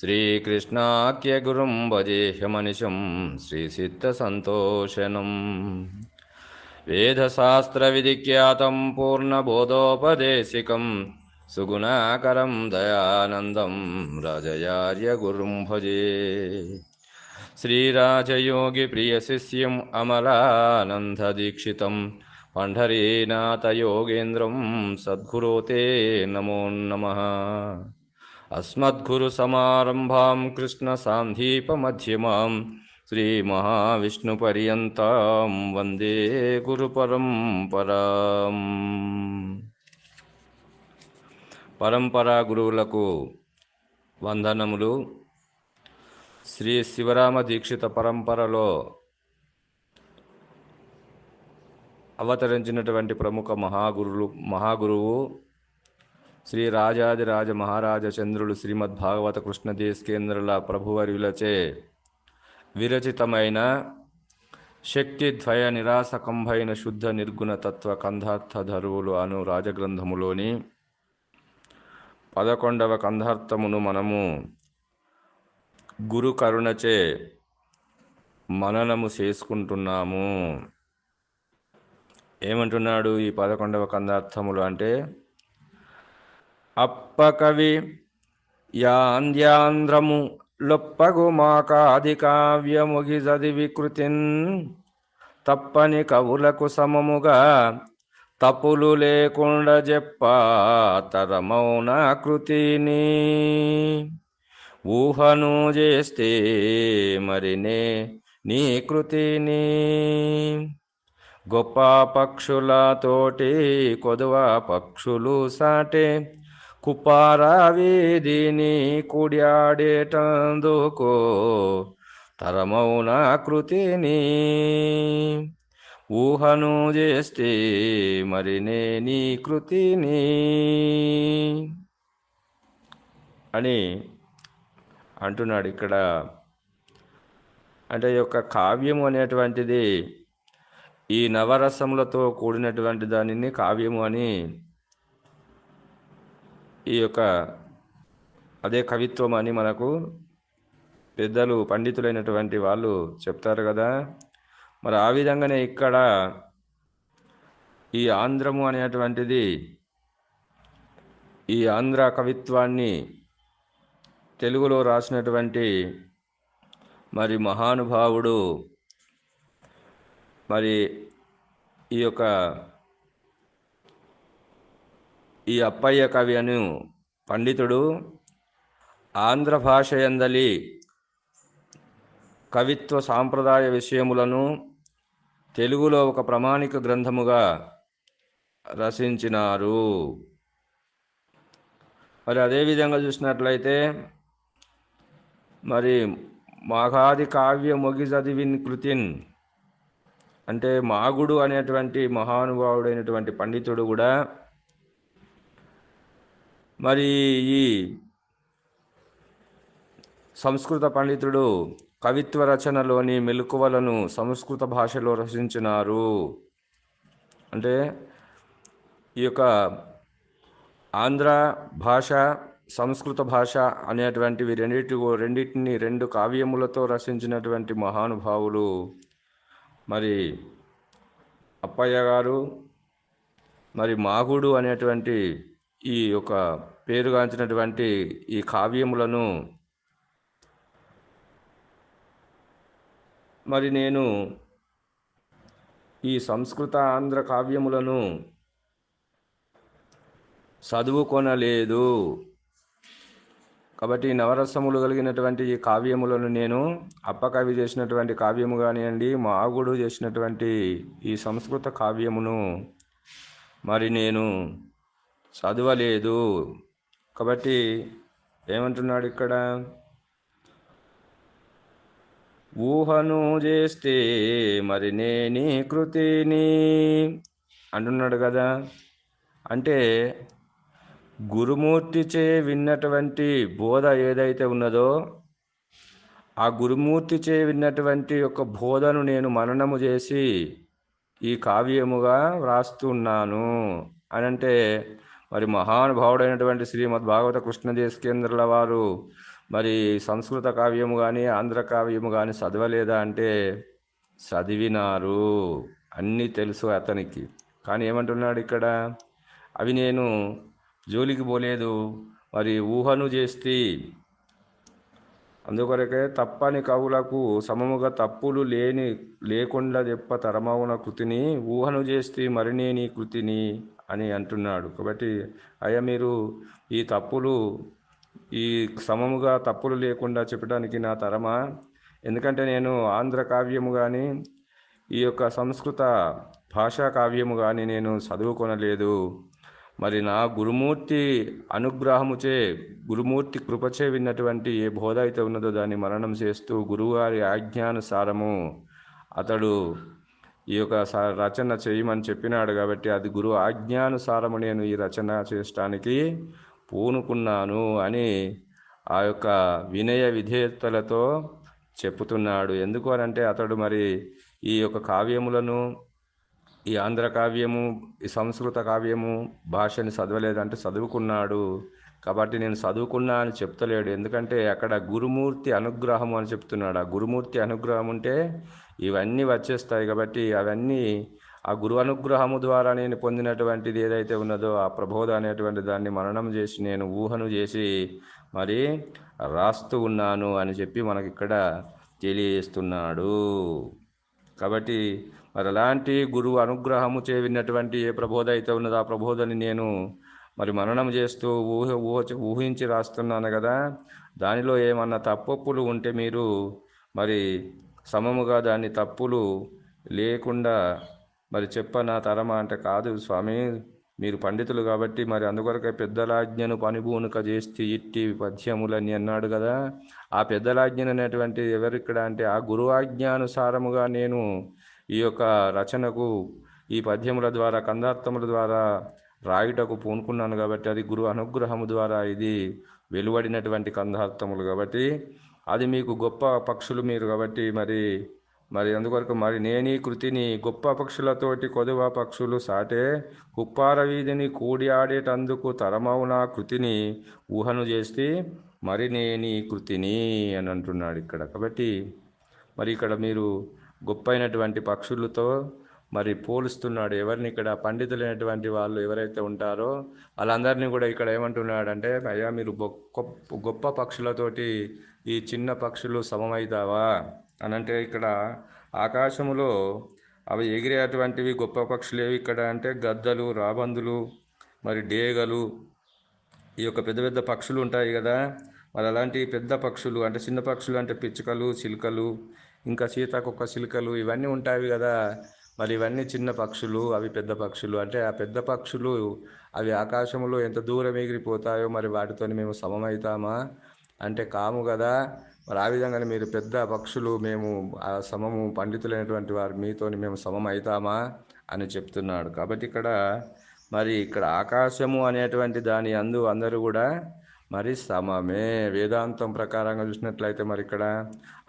निर्मुक्तकर्मादिकं श्रीकृष्णाख्यगुरुं भजेह्यमनिशं श्रीसिद्धसन्तोषणम् वेदशास्त्रविधिख्यातं पूर्णबोधोपदेशिकं सुगुणाकरं दयानन्दं राजयार्यगुरुं भजे। श्रीराजयोगिप्रियशिष्यम् अमलानन्ददीक्षितं पण्ढरीनाथयोगेन्द्रं सद्गुरो ते नमो नमः। अस्मद्गुरुसमारम्भां कृष्णसान्धीपमध्यमां శ్రీమహావిష్ణుపర్యంతం వందే గురుపరంపరాం పరంపరా గురువులకు వందనములు శ్రీ శివరామ దీక్షిత పరంపరలో అవతరించినటువంటి ప్రముఖ మహాగురులు మహాగురువు శ్రీ రాజాదిరాజ మహారాజ చంద్రులు శ్రీమద్ భాగవత కృష్ణదేశకేంద్రుల ప్రభువర్యులచే విరచితమైన శక్తిద్వయ నిరాసకంభైన శుద్ధ నిర్గుణ తత్వ కంధార్థ ధరువులు అను రాజగ్రంథములోని పదకొండవ కంధార్థమును మనము గురు కరుణచే మననము చేసుకుంటున్నాము. ఏమంటున్నాడు ఈ పదకొండవ కందార్థములు అంటే అప్పకవి యాంద్యాంధ్రము లొప్పగు మాకాది కావ్యముగి చదివి తప్పని కవులకు సమముగా తప్పులు లేకుండా చెప్ప తరమౌన కృతిని. ఊహను చేస్తే మరినే నీ కృతిని. గొప్ప పక్షులతోటి కొదువ పక్షులు సాటే కుపారావేదిని కుడియాడేటందుకో తరమౌన కృతిని. ఊహను చేస్తే మరినే నీ కృతిని. అని అంటున్నాడు ఇక్కడ. అంటే ఈ యొక్క కావ్యము అనేటువంటిది ఈ నవరసములతో కూడినటువంటి దానిని కావ్యము అని ఈ యొక్క అదే కవిత్వం అని మనకు పెద్దలు పండితులైనటువంటి వాళ్ళు చెప్తారు కదా. మరి ఆ విధంగానే ఇక్కడ ఈ ఆంధ్రము అనేటువంటిది ఈ ఆంధ్ర కవిత్వాన్ని తెలుగులో రాసినటువంటి మరి మహానుభావుడు మరి ఈ యొక్క ఈ అప్పయ్య కవి అను పండితుడు ఆంధ్ర భాష ఎందలి కవిత్వ సాంప్రదాయ విషయములను తెలుగులో ఒక ప్రామాణిక గ్రంథముగా రచించినారు. మరి అదేవిధంగా చూసినట్లయితే మరి మాఘాది కావ్య మొగిజదివిన్ కృతిన్ అంటే మాగుడు అనేటువంటి మహానుభావుడైనటువంటి పండితుడు కూడా మరి ఈ సంస్కృత పండితుడు కవిత్వ రచనలోని మెలకువలను సంస్కృత భాషలో రచించినారు. అంటే ఈ యొక్క ఆంధ్ర భాష సంస్కృత భాష అనేటువంటివి రెండింటి రెండింటిని రెండు కావ్యములతో రచించినటువంటి మహానుభావులు మరి అప్పయ్య గారు మరి మాగుడు అనేటువంటి ఈ యొక్క పేరుగాంచినటువంటి ఈ కావ్యములను మరి నేను ఈ సంస్కృత ఆంధ్ర కావ్యములను చదువుకొనలేదు. కాబట్టి నవరసములు కలిగినటువంటి ఈ కావ్యములను నేను అప్పకవి చేసినటువంటి కావ్యము కానివ్వండి మాగుడు చేసినటువంటి ఈ సంస్కృత కావ్యమును మరి నేను చదవలేదు. కాబట్టి ఏమంటున్నాడు ఇక్కడ? ఊహను చేస్తే మరి నేని కృతిని అంటున్నాడు కదా. అంటే గురుమూర్తిచే విన్నటువంటి బోధ ఏదైతే ఉన్నదో ఆ గురుమూర్తిచే విన్నటువంటి యొక్క బోధను నేను మననము చేసి ఈ కావ్యముగా వ్రాస్తున్నాను. అని అంటే మరి మహానుభావుడైనటువంటి శ్రీమద్ భాగవత కృష్ణదేశకేంద్రుల వారు మరి సంస్కృత కావ్యము కానీ ఆంధ్ర కావ్యము కానీ చదవలేదా అంటే చదివినారు. అన్నీ తెలుసు అతనికి. కానీ ఏమంటున్నాడు ఇక్కడ? అవి నేను జోలికి పోలేదు మరి ఊహను చేస్తే అందుకొరకే తప్పని కవులకు సమముగా తప్పులు లేని లేకుండా చెప్ప తరమవున కృతిని ఊహను చేస్తే మరినేని కృతిని అని అంటున్నాడు. కాబట్టి అయ్యా మీరు ఈ తప్పులు ఈ సమముగా తప్పులు లేకుండా చెప్పడానికి నా తరమా? ఎందుకంటే నేను ఆంధ్ర కావ్యము కానీ ఈ యొక్క సంస్కృత భాషా కావ్యము కానీ నేను చదువుకొనలేదు. మరి నా గురుమూర్తి అనుగ్రహముచే గురుమూర్తి కృపచే విన్నటువంటి ఏ బోధ అయితే ఉన్నదో దాన్ని మరణం చేస్తూ గురువుగారి ఆజ్ఞానుసారము అతడు ఈ యొక్క రచన చేయమని చెప్పినాడు కాబట్టి అది గురువు ఆజ్ఞానుసారము నేను ఈ రచన చేయటానికి పూనుకున్నాను అని ఆ యొక్క వినయ విధేయతలతో చెప్పుతున్నాడు. ఎందుకు అనంటే అతడు మరి ఈ యొక్క కావ్యములను ఈ ఆంధ్ర కావ్యము ఈ సంస్కృత కావ్యము భాషని చదవలేదంటే చదువుకున్నాడు. కాబట్టి నేను చదువుకున్నా అని చెప్తలేడు. ఎందుకంటే అక్కడ గురుమూర్తి అనుగ్రహం అని చెప్తున్నాడు. ఆ గురుమూర్తి అనుగ్రహం ఉంటే ఇవన్నీ వచ్చేస్తాయి. కాబట్టి అవన్నీ ఆ గురు అనుగ్రహము ద్వారా నేను పొందినటువంటిది ఏదైతే ఉన్నదో ఆ ప్రబోధ అనేటువంటి దాన్ని మననం చేసి నేను ఊహను చేసి మరి రాస్తూ ఉన్నాను అని చెప్పి మనకి ఇక్కడ తెలియజేస్తున్నాడు. కాబట్టి మరి అలాంటి గురువు అనుగ్రహము చే విన్నటువంటి ఏ ప్రబోధ అయితే ఉన్నదో ఆ ప్రబోధని నేను మరి మననం చేస్తూ ఊహ ఊహ ఊహించి రాస్తున్నాను కదా. దానిలో ఏమన్నా తప్పప్పులు ఉంటే మీరు మరి సమముగా దాన్ని తప్పులు లేకుండా మరి చెప్పనా తరమా అంటే కాదు స్వామి. మీరు పండితులు కాబట్టి మరి అందుకొరకే పెద్దలాజ్ఞను పనిభూనుక చేస్తే ఇట్టి పద్యములని అన్నాడు కదా. ఆ పెద్దలాజ్ఞను అనేటువంటి ఎవరిక్కడ అంటే ఆ గురువాజ్ఞానుసారముగా నేను ఈ యొక్క రచనకు ఈ పద్యముల ద్వారా కందార్థముల ద్వారా రాయుటకు పూనుకున్నాను కాబట్టి అది గురు అనుగ్రహము ద్వారా ఇది వెలువడినటువంటి కందార్థములు కాబట్టి అది మీకు గొప్ప పక్షులు మీరు కాబట్టి మరి మరి అందువరకు మరి నేనీ కృతిని గొప్ప పక్షులతోటి కొదువ పక్షులు సాటే కుప్పార వీధిని కూడి ఆడేటందుకు తరమౌన కృతిని ఊహను చేస్తే మరి నేని కృతిని అని అంటున్నాడు ఇక్కడ కాబట్టి మరి ఇక్కడ మీరు గొప్పైనటువంటి పక్షులతో మరి పోలుస్తున్నాడు. ఎవరిని ఇక్కడ పండితులైనటువంటి వాళ్ళు ఎవరైతే ఉంటారో వాళ్ళందరినీ కూడా ఇక్కడ ఏమంటున్నాడంటే అయ్యా మీరు గొప్ప గొప్ప పక్షులతోటి ఈ చిన్న పక్షులు సమమవుతావా అని అంటే ఇక్కడ ఆకాశములో అవి ఎగిరేటువంటివి గొప్ప పక్షులు ఏవి ఇక్కడ అంటే గద్దలు రాబందులు మరి డేగలు ఈ యొక్క పెద్ద పెద్ద పక్షులు ఉంటాయి కదా. మరి అలాంటి పెద్ద పక్షులు అంటే చిన్న పక్షులు అంటే పిచ్చుకలు చిలుకలు ఇంకా సీతాకొక్క చిలుకలు ఇవన్నీ ఉంటాయి కదా. మరి ఇవన్నీ చిన్న పక్షులు అవి పెద్ద పక్షులు. అంటే ఆ పెద్ద పక్షులు అవి ఆకాశంలో ఎంత దూరం ఎగిరిపోతాయో మరి వాటితో మేము సమమవుతామా అంటే కాము కదా. మరి ఆ విధంగానే మీరు పెద్ద పక్షులు మేము ఆ సమము పండితులైనటువంటి వారు మీతోని మేము సమం అవుతామా అని చెప్తున్నాడు. కాబట్టి ఇక్కడ మరి ఇక్కడ ఆకాశము అనేటువంటి దాని అందు అందరూ కూడా మరి సమమే వేదాంతం ప్రకారంగా చూసినట్లయితే మరి ఇక్కడ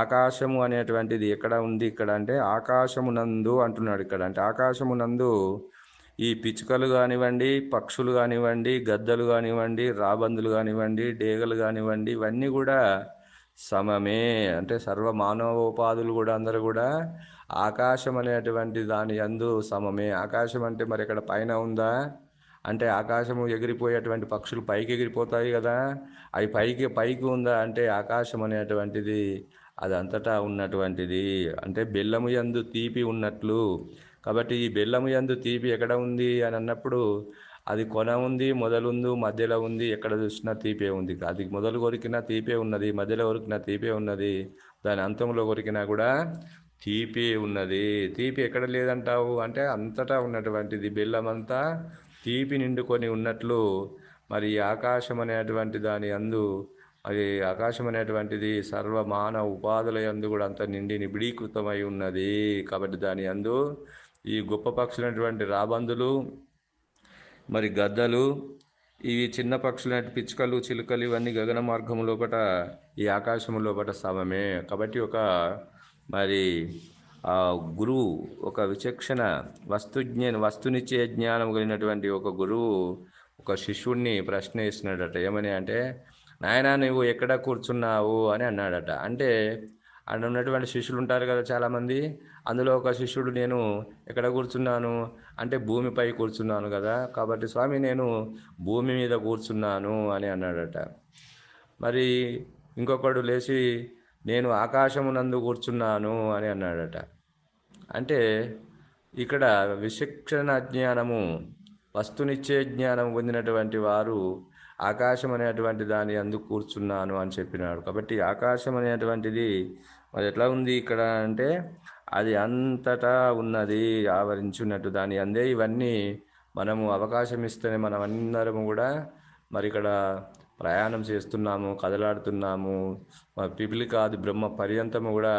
ఆకాశము అనేటువంటిది ఎక్కడ ఉంది ఇక్కడ అంటే ఆకాశము నందు అంటున్నాడు ఇక్కడ. అంటే ఆకాశము నందు ఈ పిచ్చుకలు కానివ్వండి పక్షులు కానివ్వండి గద్దలు కానివ్వండి రాబందులు కానివ్వండి డేగలు కానివ్వండి ఇవన్నీ కూడా సమమే. అంటే సర్వ మానవోపాధులు కూడా అందరూ కూడా ఆకాశం అనేటువంటి దాని అందు సమమే. ఆకాశం అంటే మరి ఇక్కడ పైన ఉందా? అంటే ఆకాశము ఎగిరిపోయేటువంటి పక్షులు పైకి ఎగిరిపోతాయి కదా. అవి పైకి పైకి ఉందా అంటే ఆకాశం అనేటువంటిది అది అంతటా ఉన్నటువంటిది. అంటే బెల్లము యందు తీపి ఉన్నట్లు. కాబట్టి ఈ బెల్లము యందు తీపి ఎక్కడ ఉంది అని అన్నప్పుడు అది కొన ఉంది మొదలుంది మధ్యలో ఉంది ఎక్కడ చూసినా తీపే ఉంది. అది మొదలు కొరికినా తీపే ఉన్నది మధ్యలో కొరికినా తీపే ఉన్నది దాని అంతంలో కొరికినా కూడా తీపి ఉన్నది. తీపి ఎక్కడ లేదంటావు? అంటే అంతటా ఉన్నటువంటిది బెల్లం అంతా తీపి నిండుకొని ఉన్నట్లు మరి ఆకాశం అనేటువంటి దాని అందు అది ఆకాశం అనేటువంటిది సర్వమాన ఉపాధుల యందు కూడా అంత నిండి నిబిడీకృతమై ఉన్నది. కాబట్టి దాని అందు ఈ గొప్ప పక్షులైనటువంటి రాబందులు మరి గద్దలు ఇవి చిన్న పక్షులైన పిచ్చుకలు చిలుకలు ఇవన్నీ గగన మార్గం లోపట ఈ ఆకాశం లోపట సమమే. కాబట్టి ఒక మరి గురువు ఒక విచక్షణ వస్తుజ్ఞ వస్తునిచ్చే జ్ఞానం కలిగినటువంటి ఒక గురువు ఒక శిష్యుడిని ప్రశ్నిస్తున్నాడట ఏమని అంటే నాయన నువ్వు ఎక్కడ కూర్చున్నావు? అని అన్నాడట. అంటే అక్కడ ఉన్నటువంటి శిష్యులు ఉంటారు కదా చాలామంది అందులో ఒక శిష్యుడు నేను ఎక్కడ కూర్చున్నాను? అంటే భూమిపై కూర్చున్నాను కదా కాబట్టి స్వామి నేను భూమి మీద కూర్చున్నాను అని అన్నాడట. మరి ఇంకొకడు లేచి నేను ఆకాశమునందు కూర్చున్నాను అని అన్నాడట. అంటే ఇక్కడ విశిక్షణ జ్ఞానము వస్తునిచ్చే జ్ఞానం పొందినటువంటి వారు ఆకాశం అనేటువంటి దాని అందు కూర్చున్నాను అని చెప్పినాడు. కాబట్టి ఆకాశం అనేటువంటిది మరి ఎట్లా ఉంది ఇక్కడ అంటే అది అంతటా ఉన్నది ఆవరించున్నట్టు. దాని అందే ఇవన్నీ మనము అవకాశం ఇస్తేనే మనం అందరము కూడా మరి ఇక్కడ ప్రయాణం చేస్తున్నాము కదలాడుతున్నాము. పిపిలి కాదు బ్రహ్మ పర్యంతము కూడా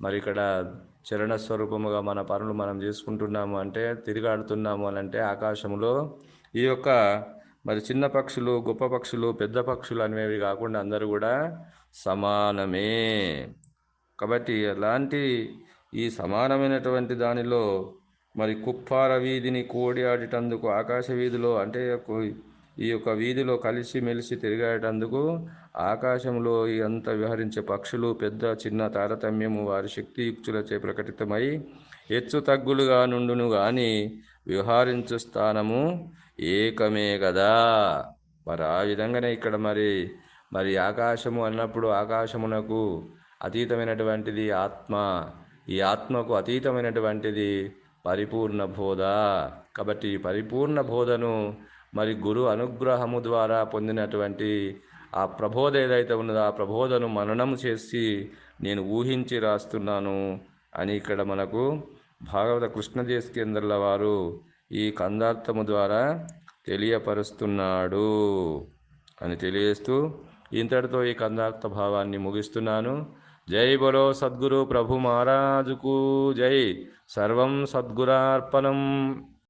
మరి ఇక్కడ చరణ స్వరూపముగా మన పనులు మనం చేసుకుంటున్నాము అంటే తిరిగాడుతున్నాము అని అంటే ఆకాశంలో ఈ యొక్క మరి చిన్న పక్షులు గొప్ప పక్షులు పెద్ద పక్షులు అనేవి కాకుండా అందరూ కూడా సమానమే. కాబట్టి అలాంటి ఈ సమానమైనటువంటి దానిలో మరి కుప్పార వీధిని కోడి ఆడేటందుకు ఆకాశ వీధిలో అంటే ఈ యొక్క వీధిలో కలిసి మెలిసి తిరిగాడేటందుకు ఆకాశంలో అంత విహరించే పక్షులు పెద్ద చిన్న తారతమ్యము వారి శక్తియుక్తులచే ప్రకటితమై హెచ్చు తగ్గులుగా నుండును గాని విహారించు స్థానము ఏకమే కదా మరి ఆ విధంగానే ఇక్కడ మరి మరి ఆకాశము అన్నప్పుడు ఆకాశమునకు అతీతమైనటువంటిది ఆత్మ. ఈ ఆత్మకు అతీతమైనటువంటిది పరిపూర్ణ బోధ. కాబట్టి ఈ పరిపూర్ణ బోధను మరి గురు అనుగ్రహము ద్వారా పొందినటువంటి ఆ ప్రబోధ ఏదైతే ఉన్నదో ఆ ప్రబోధను మననం చేసి నేను ఊహించి రాస్తున్నాను అని ఇక్కడ మనకు భాగవత కృష్ణదేశకేంద్రుల వారు ఈ కందార్థము ద్వారా తెలియపరుస్తున్నాడు అని తెలియజేస్తూ ఇంతటితో ఈ కందార్థ భావాన్ని ముగిస్తున్నాను. జై బలో సద్గురు ప్రభు మహారాజుకు జై. సర్వం సద్గురార్పణం.